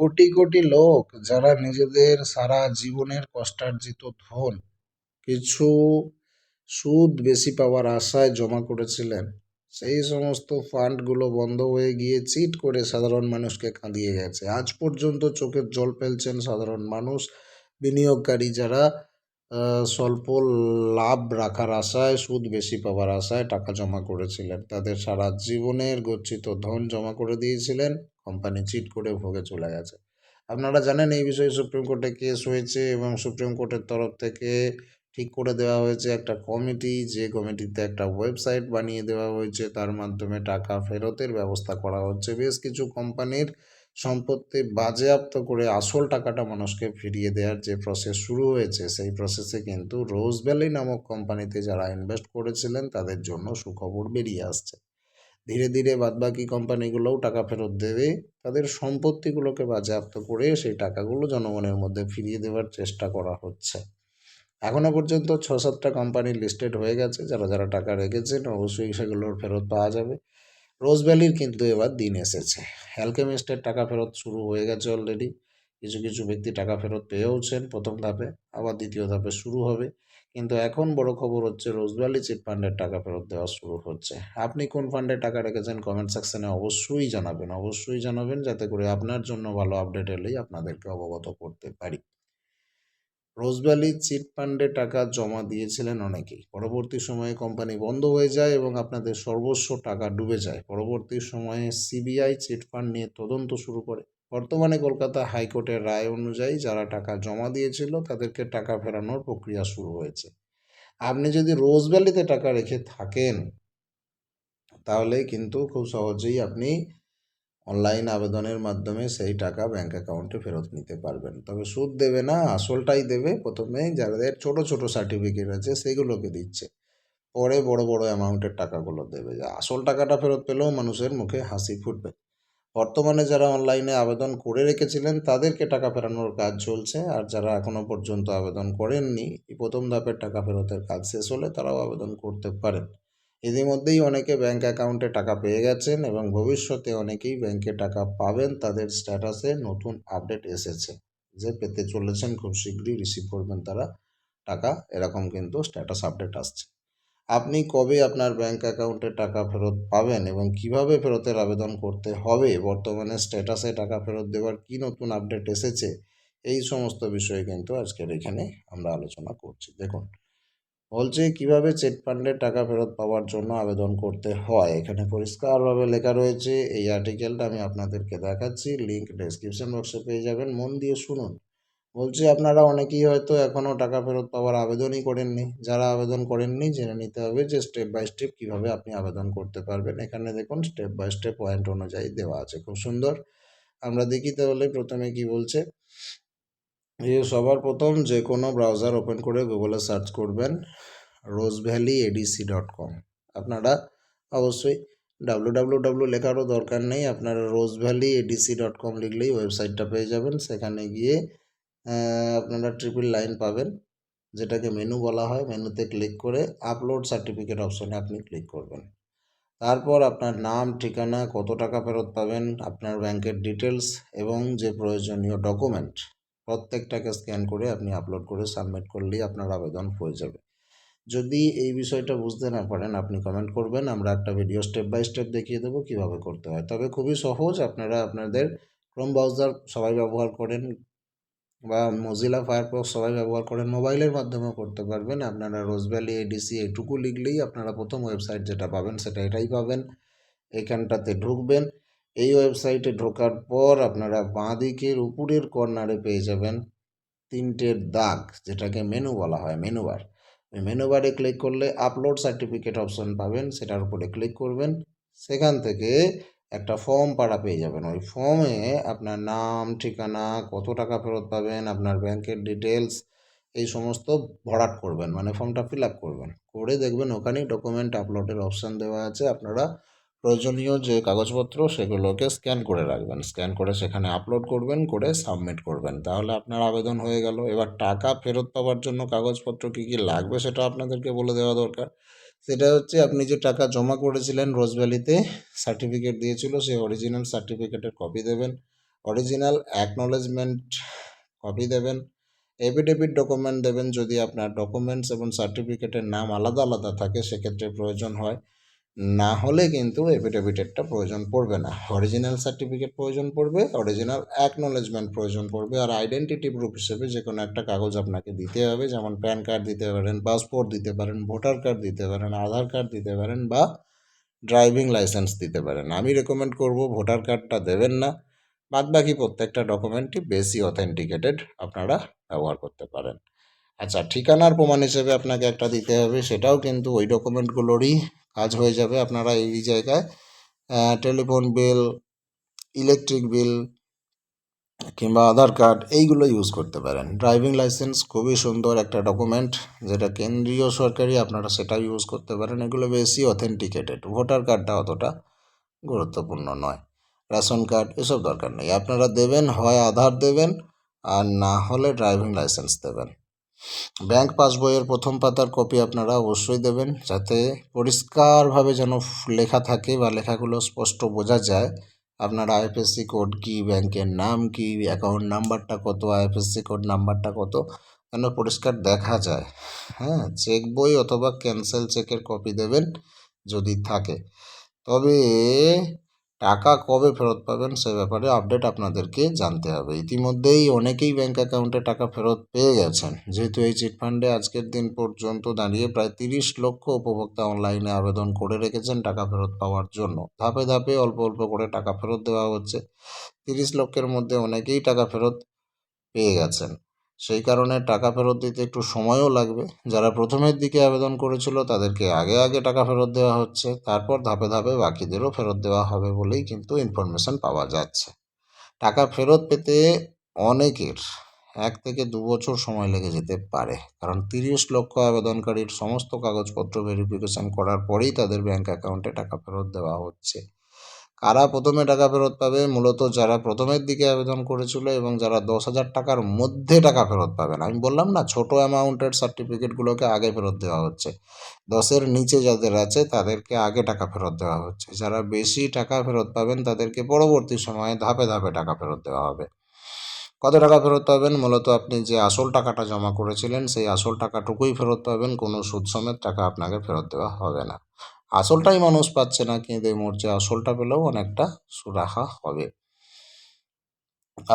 কোটি কোটি লোক যারা নিজেদের সারা জীবনের কষ্টার্জিত ধন, কিছু সুদ বেশি পাওয়ার আশায় জমা করেছিলেন, সেই সমস্ত ফান্ডগুলো বন্ধ হয়ে গিয়ে চিট করে সাধারণ মানুষকে কাঁদিয়ে গেছে। আজ পর্যন্ত চোখের জল ফেলছেন সাধারণ মানুষ, বিনিয়োগকারী যারা স্বল্প লাভ রাখার আশায়, সুদ বেশি পাওয়ার আশায় টাকা জমা করেছিলেন। তাদের সারা জীবনের গচ্ছিত ধন জমা করে দিয়েছিলেন। কোম্পানি চিট করে ভোগে চলে গেছে। আপনারা জানেন এই বিষয়ে সুপ্রিম কোর্টে কেস হয়েছে এবং সুপ্রিম কোর্টের তরফ থেকে ঠিক করে দেওয়া হয়েছে একটা কমিটি যে কমিটিতে একটা ওয়েবসাইট বানিয়ে দেওয়া হয়েছে, তার মাধ্যমে টাকা ফেরতের ব্যবস্থা করা হচ্ছে। বেশ কিছু কোম্পানির সম্পত্তি বাজেয়াপ্ত করে আসল টাকাটা মানুষকে ফিরিয়ে দেওয়ার যে প্রসেস শুরু হয়েছে, সেই প্রসেসে কিন্তু রোজ ভ্যালি নামক কোম্পানিতে যারা ইনভেস্ট করেছিলেন, তাদের জন্য সুখবর বেরিয়ে আসছে। ধীরে ধীরে বাদবাকি কোম্পানিগুলোও টাকা ফেরত দেবে। তাদের সম্পত্তিগুলোকে বাজেয়াপ্ত করে সেই টাকাগুলো জনগণের মধ্যে ফিরিয়ে দেওয়ার চেষ্টা করা হচ্ছে। এখনও পর্যন্ত ছ সাতটা কোম্পানি লিস্টেড হয়ে গেছে, যারা যারা টাকা রেখেছেন অবশ্যই সেগুলোর ফেরত পাওয়া যাবে। রোজ ভ্যালির কিন্তু এবার দিন এসেছে। অ্যালকেমিস্টের টাকা ফেরত শুরু হয়ে গেছে অলরেডি কিছু কিছু ব্যক্তি টাকা ফেরত পেয়েওছেন প্রথম ধাপে, আবার দ্বিতীয় ধাপে শুরু হবে। কিন্তু এখন বড় খবর হচ্ছে রোজ ভ্যালি চিট ফান্ডের টাকা ফেরত দেওয়া শুরু হচ্ছে। আপনি কোন ফান্ডে টাকা রেখেছেন কমেন্ট সেকশনে অবশ্যই জানাবেন অবশ্যই জানাবেন যাতে করে আপনার জন্য ভালো আপডেট এলেই আপনাদেরকে অবগত করতে পারি। রোজভ্যালি চিট ফান্ডে টাকা জমা দিয়েছিলেন অনেকেই। পরবর্তী সময়ে কোম্পানি বন্ধ হয়ে যায় এবং আপনাদের সর্বস্ব টাকা ডুবে যায়। পরবর্তী সময়ে সিবিআই চিট ফান্ড নিয়ে তদন্ত শুরু করে। বর্তমানে কলকাতা হাইকোর্টের রায় অনুযায়ী যারা টাকা জমা দিয়েছিল, তাদেরকে টাকা ফেরানোর প্রক্রিয়া শুরু হয়েছে। আপনি যদি রোজ ভ্যালিতে টাকা রেখে থাকেন, তাহলে কিন্তু খুব সহজেই আপনি অনলাইন আবেদনের মাধ্যমে সেই টাকা ব্যাংক অ্যাকাউন্টে ফেরত নিতে পারবেন। তবে সুদ দেবে না, আসলটাই দেবে প্রথমে যাদের ছোট ছোট সার্টিফিকেট আছে সেগুলোকে দিচ্ছে। পরে বড় বড় অ্যামাউন্টের টাকাগুলো দেবে। আসল টাকাটা ফেরত পেলেও মানুষের মুখে হাসি ফুটবে। বর্তমানে যারা অনলাইনে আবেদন করে রেখেছিলেন, তাদেরকে টাকা ফেরানোর কাজ চলছে। আর যারা এখনও পর্যন্ত আবেদন করেননি, এই প্রথম ধাপের টাকা ফেরতের কাজ শেষ হলে তারাও আবেদন করতে পারেন। ইতিমধ্যেই অনেকে ব্যাংক অ্যাকাউন্টে টাকা পেয়ে গেছেন এবং ভবিষ্যতে অনেকেই ব্যাংকে টাকা পাবেন। তাদের স্ট্যাটাসে নতুন আপডেট এসেছে যে পেতে চলেছেন, খুব শীঘ্রই রিসিভ করবেন তারা। টাকা, এরকম কিন্তু স্ট্যাটাস আপডেট আসছে। আপনি কবে আপনার ব্যাংক অ্যাকাউন্টে টাকা ফেরত পাবেন এবং কীভাবে ফেরতের আবেদন করতে হবে? বর্তমানে স্ট্যাটাসে টাকা ফেরত দেওয়ার কি নতুন আপডেট এসেছে? এই সমস্ত বিষয়ে কিন্তু আজকের এখানে আমরা আলোচনা করছি। দেখুন, বলছে কীভাবে চেট ফান্ডে টাকা ফেরত পাওয়ার জন্য আবেদন করতে হয়? এখানে পরিষ্কারভাবে লেখা রয়েছে, এই আর্টিকেলটা আমি আপনাদেরকে দেখাচ্ছি। লিঙ্ক ডেসক্রিপশন বক্সে পেয়ে যাবেন। মন দিয়ে শুনুন। বলছে আপনারা অনেকেই হয়তো এখনও টাকা ফেরত পাওয়ার আবেদনই করেননি। যারা আবেদন করেননি, জেনে নিতে হবে যে স্টেপ বাই স্টেপ কীভাবে আপনি আবেদন করতে পারবেন। এখানে দেখুন স্টেপ বাই স্টেপ পয়েন্ট অনুযায়ী দেওয়া আছে। খুব সুন্দর। আমরা দেখি তাহলে প্রথমে কি বলছে? যে সবার প্রথম যে কোনো ব্রাউজার ওপেন করে গুগলে সার্চ করবেন Rose Valley ADC dot com আপনারা অবশ্যই ডাব্লু ডাব্লু ডাব্লু লেখারও দরকার নেই। আপনারা Rose Valley ADC dot com লিখলেই ওয়েবসাইটটা পেয়ে যাবেন। সেখানে গিয়ে আপনারা ট্রিপল লাইন পাবেন, যেটাকে মেনু বলা হয়। মেনুতে ক্লিক করে আপলোড সার্টিফিকেট অপশনে আপনি ক্লিক করবেন। তারপর আপনার নাম, ঠিকানা, কত টাকা ফেরত পাবেন, আপনার ব্যাংকের ডিটেলস এবং যে প্রয়োজনীয় ডকুমেন্ট প্রত্যেকটাকে স্ক্যান করে আপনি আপলোড করে সাবমিট করলেই আপনার আবেদন হয়ে যাবে। যদি এই বিষয়টা বুঝতে না পারেন, আপনি কমেন্ট করবেন, আমরা একটা ভিডিও স্টেপ বাই স্টেপ দেখিয়ে দেবো কীভাবে করতে হয়। তবে খুবই সহজ, আপনারা আপনাদের ক্রোম ব্রাউজার সবাই ব্যবহার করেন বা মজিলা ফায়ারফক্স সবাই ব্যবহার করেন মোবাইলের মাধ্যমেও করতে পারবেন। আপনারা রোজভ্যালি এডিসি এটুকু লিখলেই আপনারা প্রথম ওয়েবসাইট যেটা পাবেন সেটা এটাই পাবেন। এখানটাতে ঢুকবেন। এই ওয়েবসাইটে ঢোকার পর আপনারা বাঁ দিকের উপরের কর্নারে পেয়ে যাবেন তিনটের দাগ, যেটাকে মেনু বলা হয় মেনু বার ওই মেনু বারে ক্লিক করলে আপলোড সার্টিফিকেট অপশন পাবেন, সেটার উপরে ক্লিক করবেন। সেখান থেকে একটা ফর্ম পাড়া পেয়ে যাবেন। ওই ফর্মে আপনার নাম, ঠিকানা, কত টাকা ফেরত পাবেন, আপনার ব্যাংকের ডিটেলস এই সমস্ত ভরাট করবেন। মানে ফর্মটা ফিল আপ করবেন। করে দেখবেন ওখানেই ডকুমেন্ট আপলোডের অপশান দেওয়া আছে। আপনারা প্রয়োজনীয় যে কাগজপত্র, সেগুলোকে স্ক্যান করে রাখবেন। স্ক্যান করে সেখানে আপলোড করবেন, করে সাবমিট করবেন। তাহলে আপনার আবেদন হয়ে গেল। এবার টাকা ফেরত পাওয়ার জন্য কাগজপত্র কী কী লাগবে, সেটা আপনাদেরকে বলে দেওয়া দরকার। সেটা হচ্ছে আপনি যে টাকা জমা করেছিলেন রোজভ্যালিতে সার্টিফিকেট দিয়েছিল, সেই অরিজিনাল সার্টিফিকেটের কপি দেবেন। অরিজিনাল অ্যাকনোলেজমেন্ট কপি দেবেন। এফিডেভিট ডকুমেন্ট দেবেন যদি আপনার ডকুমেন্টস এবং সার্টিফিকেটের নাম আলাদা আলাদা থাকে, সেক্ষেত্রে প্রয়োজন হয়। না হলে কিন্তু এফিডেভিটেরটা প্রয়োজন পড়বে না। অরিজিনাল সার্টিফিকেট প্রয়োজন পড়বে অরিজিনাল অ্যাকনোলেজমেন্ট প্রয়োজন পড়বে, আর আইডেন্টিটি প্রুফ হিসেবে যে কোনো একটা কাগজ আপনাকে দিতে হবে, যেমন প্যান কার্ড দিতে পারেন পাসপোর্ট দিতে পারেন ভোটার কার্ড দিতে পারেন, আধার কার্ড দিতে পারেন, বা ড্রাইভিং লাইসেন্স দিতে পারেন। আমি রেকমেন্ড করব ভোটার কার্ডটা দেবেন না। বাদ বাকি প্রত্যেকটা ডকুমেন্টই বেশি অথেন্টিকেটেড আপনারা ব্যবহার করতে পারেন। আচ্ছা ঠিকানার প্রমাণ হিসেবে আপনাকে একটা দিতে হবে, সেটাও কিন্তু ওই ডকুমেন্টগুলোরই কাজ হয়ে যাবে। আপনারা এই জায়গায় টেলিফোন বিল ইলেকট্রিক বিল কিংবা আধার কার্ড এইগুলো ইউজ করতে পারেন। ড্রাইভিং লাইসেন্স খুবই সুন্দর একটা ডকুমেন্ট যেটা কেন্দ্রীয় সরকারি আপনারা সেটা ইউজ করতে পারেন। এগুলো বেশি অথেন্টিকেটেড ভোটার কার্ডটা অতটা গুরুত্বপূর্ণ নয়। রেশন কার্ড এসব দরকার নেই। আপনারা দেবেন, হয় আধার দেবেন, আর না হলে ড্রাইভিং লাইসেন্স দেবেন। ব্যাংক পাসবইয়ের প্রথম পাতার কপি আপনারা অবশ্যই দেবেন যাতে পরিষ্কারভাবে যেন লেখা থাকে বা লেখাগুলো স্পষ্ট বোঝা যায়। আপনার আইএফএসসি কোড কি, ব্যাংকের নাম কি, অ্যাকাউন্ট নাম্বারটা কত, আইএফএসসি কোড নাম্বারটা কত, যেন পরিষ্কার দেখা যায়। হ্যাঁ চেক বই অথবা ক্যান্সেল চেকের কপি দেবেন যদি থাকে। তবে টাকা কবে ফেরত পাবেন সে ব্যাপারে আপডেট আপনাদেরকে জানতে হবে। ইতিমধ্যেই অনেকেই ব্যাংক অ্যাকাউন্টে টাকা ফেরত পেয়ে গেছেন। যেহেতু এই চিটফান্ডে আজকের দিন পর্যন্ত দাঁড়িয়ে প্রায় তিরিশ লক্ষ উপভোক্তা অনলাইনে আবেদন করে রেখেছেন টাকা ফেরত পাওয়ার জন্য। ধাপে ধাপে অল্প অল্প করে টাকা ফেরত দেওয়া হচ্ছে। তিরিশ লক্ষের মধ্যে অনেকেই টাকা ফেরত পেয়ে গেছেন। সেই কারণে টাকা ফেরত দিতে একটু সময়ও লাগবে। যারা প্রথমের দিকে আবেদন করেছিল, তাদেরকে আগে আগে টাকা ফেরত দেওয়া হচ্ছে। তারপর ধাপে ধাপে বাকিদেরও ফেরত দেওয়া হবে বলেই কিন্তু ইনফরমেশন পাওয়া যাচ্ছে। টাকা ফেরত পেতে অনেকের এক থেকে দু বছর সময় লেগে যেতে পারে। কারণ তিরিশ লক্ষ আবেদনকারীর সমস্ত কাগজপত্র ভেরিফিকেশন করার পরেই তাদের ব্যাঙ্ক অ্যাকাউন্টে টাকা ফেরত দেওয়া হচ্ছে। কারা প্রথমে টাকা ফেরত পাবে? মূলত যারা প্রথমের দিকে আবেদন করেছিল এবং যারা দশ হাজার টাকার মধ্যে টাকা ফেরত পাবেন আমি বললাম না, ছোট অ্যামাউন্টের সার্টিফিকেটগুলোকে আগে ফেরত দেওয়া হচ্ছে। দশের নিচে যাদের আছে, তাদেরকে আগে টাকা ফেরত দেওয়া হচ্ছে। যারা বেশি টাকা ফেরত পাবেন, তাদেরকে পরবর্তী সময়ে ধাপে ধাপে টাকা ফেরত দেওয়া হবে। কত টাকা ফেরত পাবেন? মূলত আপনি যে আসল টাকাটা জমা করেছিলেন, সেই আসল টাকাটুকুই ফেরত পাবেন। কোনো সুদ সমেত টাকা আপনাকে ফেরত দেওয়া হবে না। আসলটাই মানুষ পাচ্ছে না কেঁদে মরছে, আসলটা পেলেও অনেকটা সুরাহা হবে।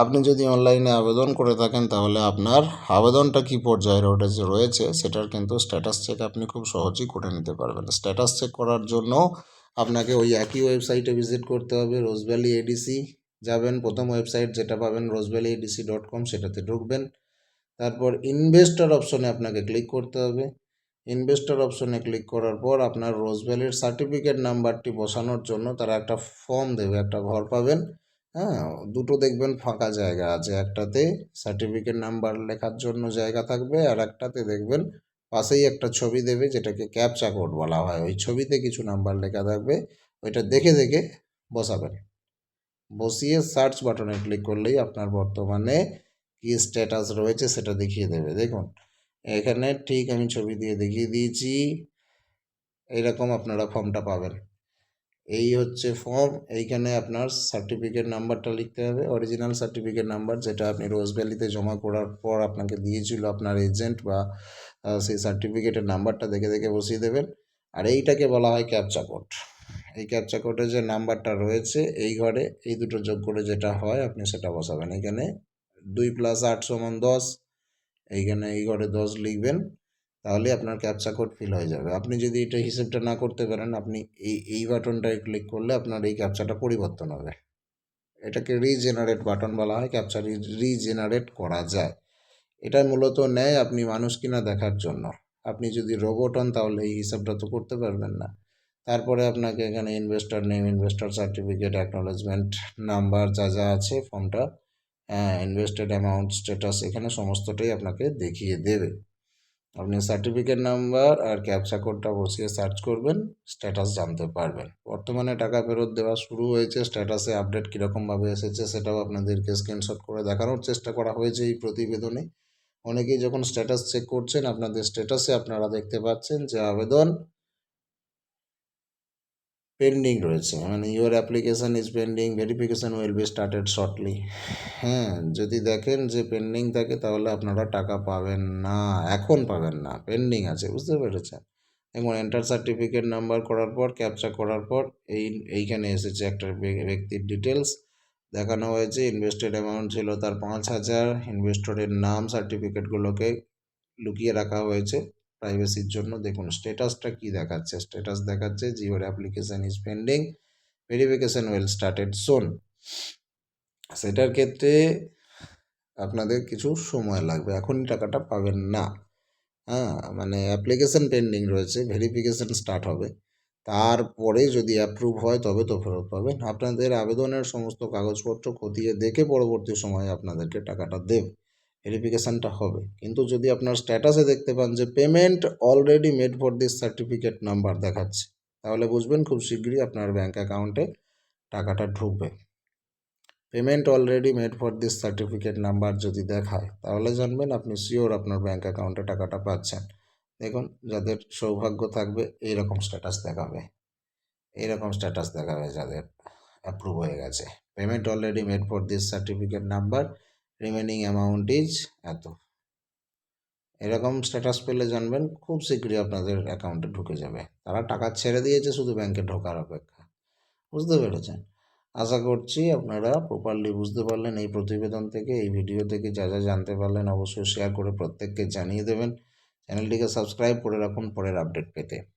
আপনি যদি অনলাইনে আবেদন করে থাকেন, তাহলে আপনার আবেদনটা কী পর্যায়ে রয়েছে সেটার কিন্তু স্ট্যাটাস চেক আপনি খুব সহজেই করে নিতে পারবেন। স্ট্যাটাস চেক করার জন্য আপনাকে ওই একই ওয়েবসাইটে ভিজিট করতে হবে রোজভ্যালি এডিসি যাবেন। প্রথম ওয়েবসাইট যেটা পাবেন রোজভ্যালি এডিসি ডট কম সেটাতে ঢুকবেন। তারপর ইনভেস্টর অপশনে আপনাকে ক্লিক করতে হবে। ইনভেস্টর অপশনে ক্লিক করার পর আপনার রোজভ্যালির সার্টিফিকেট নাম্বারটি বসানোর জন্য তারা একটা ফর্ম দেবে, একটা ঘর পাবেন। হ্যাঁ দুটো দেখবেন ফাঁকা জায়গা আছে। একটাতে সার্টিফিকেট নাম্বার লেখার জন্য জায়গা থাকবে আর একটাতে দেখবেন পাশেই একটা ছবি দেবে যেটাকে ক্যাপচা কোড বলা হয়। ওই ছবিতে কিছু নাম্বার লেখা থাকবে, ওইটা দেখে দেখে বসাবেন। বসিয়ে সার্চ বাটনে ক্লিক করলেই আপনার বর্তমানে কী স্ট্যাটাস রয়েছে সেটা দেখিয়ে দেবে। দেখুন এখানে ঠিক আমি ছবি দিয়ে দেখিয়ে দিয়েছি। এইরকম আপনারা ফর্মটা পাবেন। এই হচ্ছে ফর্ম। এইখানে আপনার সার্টিফিকেট নাম্বারটা লিখতে হবে। অরিজিনাল সার্টিফিকেট নাম্বার যেটা আপনি রোজ ভ্যালিতে জমা করার পর আপনাকে দিয়েছিল আপনার এজেন্ট বা সেই সার্টিফিকেটের নাম্বারটা দেখে দেখে বসিয়ে দেবেন। আর এইটাকে বলা হয় ক্যাপচা কোড এই ক্যাপচা কোডের যে নাম্বারটা রয়েছে, এই ঘরে এই দুটো যোগ করে যেটা হয়, আপনি সেটা বসাবেন। এখানে দুই প্লাস আট সমান দশ। এইখানে এই ঘরে দশ লিখবেন তাহলে আপনার ক্যাপচা কোড ফিল হয়ে যাবে। আপনি যদি এটা হিসেবটা না করতে পারেন, আপনি এই এই বাটনটায় ক্লিক করলে আপনার এই ক্যাপচাটা পরিবর্তন হবে। এটাকে রিজেনারেট বাটন বলা হয় ক্যাপচা রিজেনারেট করা যায়। এটা মূলত নেয় আপনি মানুষ কিনা দেখার জন্য। আপনি যদি রোবট হন, তাহলে এই হিসাবটা তো করতে পারবেন না। তারপরে আপনাকে এখানে investor name investor certificate acknowledgement number যা যা আছে ফর্মটা ইনভেস্টেড অ্যামাউন্ট স্ট্যাটাস এখানে সমস্তটাই আপনাকে দেখিয়ে দেবে। আপনি সার্টিফিকেট নাম্বার আর ক্যাপচা কোডটা বসিয়ে সার্চ করবেন স্ট্যাটাস জানতে পারবেন। বর্তমানে টাকা ফেরত দেওয়া শুরু হয়েছে স্ট্যাটাসে আপডেট কীরকমভাবে এসেছে সেটাও আপনাদেরকে স্ক্রিনশট করে দেখানোর চেষ্টা করা হয়েছে এই প্রতিবেদনে। অনেকেই যখন স্ট্যাটাস চেক করছেন, আপনাদের স্ট্যাটাসে আপনারা দেখতে পাচ্ছেন যে আবেদন পেন্ডিং রয়েছে। মানে your application is pending verification will be started shortly হ্যাঁ যদি দেখেন যে পেন্ডিং থাকে, তাহলে আপনারা টাকা পাবেন না, এখন পাবেন না পেন্ডিং আছে, বুঝতে পেরেছেন? এবং এন্টার সার্টিফিকেট নাম্বার করার পর ক্যাপচা করার পর, এই, এইখানে এসেছে একটা ব্যক্তির ডিটেলস দেখানো হয়েছে ইনভেস্টেড অ্যামাউন্ট ছিল তার পাঁচ হাজার ইনভেস্টরের নাম সার্টিফিকেটগুলোকে লুকিয়ে রাখা হয়েছে। প্রাইভেসির জন্য দেখুন স্ট্যাটাসটা কি দেখাচ্ছে? স্ট্যাটাস দেখাচ্ছে your application is pending verification will started soon সেটার ক্ষেত্রে আপনাদের কিছু সময় লাগবে। এখনই টাকাটা পাবেন না। হ্যাঁ মানে অ্যাপ্লিকেশান পেন্ডিং রয়েছে ভেরিফিকেশন স্টার্ট হবে। তারপরে যদি অ্যাপ্রুভ হয় তবে তো ফেরত পাবেন। আপনাদের আবেদনের সমস্ত কাগজপত্র খতিয়ে দেখে পরবর্তী সময়ে আপনাদেরকে টাকাটা দেবে। ভেরিফিকেশানটা হবে। কিন্তু যদি আপনার স্ট্যাটাসে দেখতে পান যে payment already made for this certificate number দেখাচ্ছে, তাহলে বুঝবেন খুব শীঘ্রই আপনার ব্যাঙ্ক অ্যাকাউন্টে টাকাটা ঢুকবে। Payment already made for this certificate number যদি দেখায়, তাহলে জানবেন আপনি শিওর আপনার ব্যাঙ্ক অ্যাকাউন্টে টাকাটা পাচ্ছেন। দেখুন, যাদের সৌভাগ্য থাকবে, এইরকম স্ট্যাটাস দেখাবে। এইরকম স্ট্যাটাস দেখাবে যাদের অ্যাপ্রুভ হয়ে গেছে। Payment already made for this certificate number remaining amount is এত। এরকম স্ট্যাটাস পেলে জানবেন, খুব শীঘ্রই আপনাদের অ্যাকাউন্টে ঢুকে যাবে। তারা টাকা ছেড়ে দিয়েছে, শুধু ব্যাংকে ঢোকার অপেক্ষা। বুঝতে পেরেছেন? আশা করছি আপনারা প্রপারলি বুঝতে পারলেন এই প্রতিবেদন থেকে, এই ভিডিও থেকে যা যা জানতে পারলেন, অবশ্যই শেয়ার করে প্রত্যেককে জানিয়ে দেবেন। চ্যানেলটিকে সাবস্ক্রাইব করে রাখুন পরের আপডেট পেতে।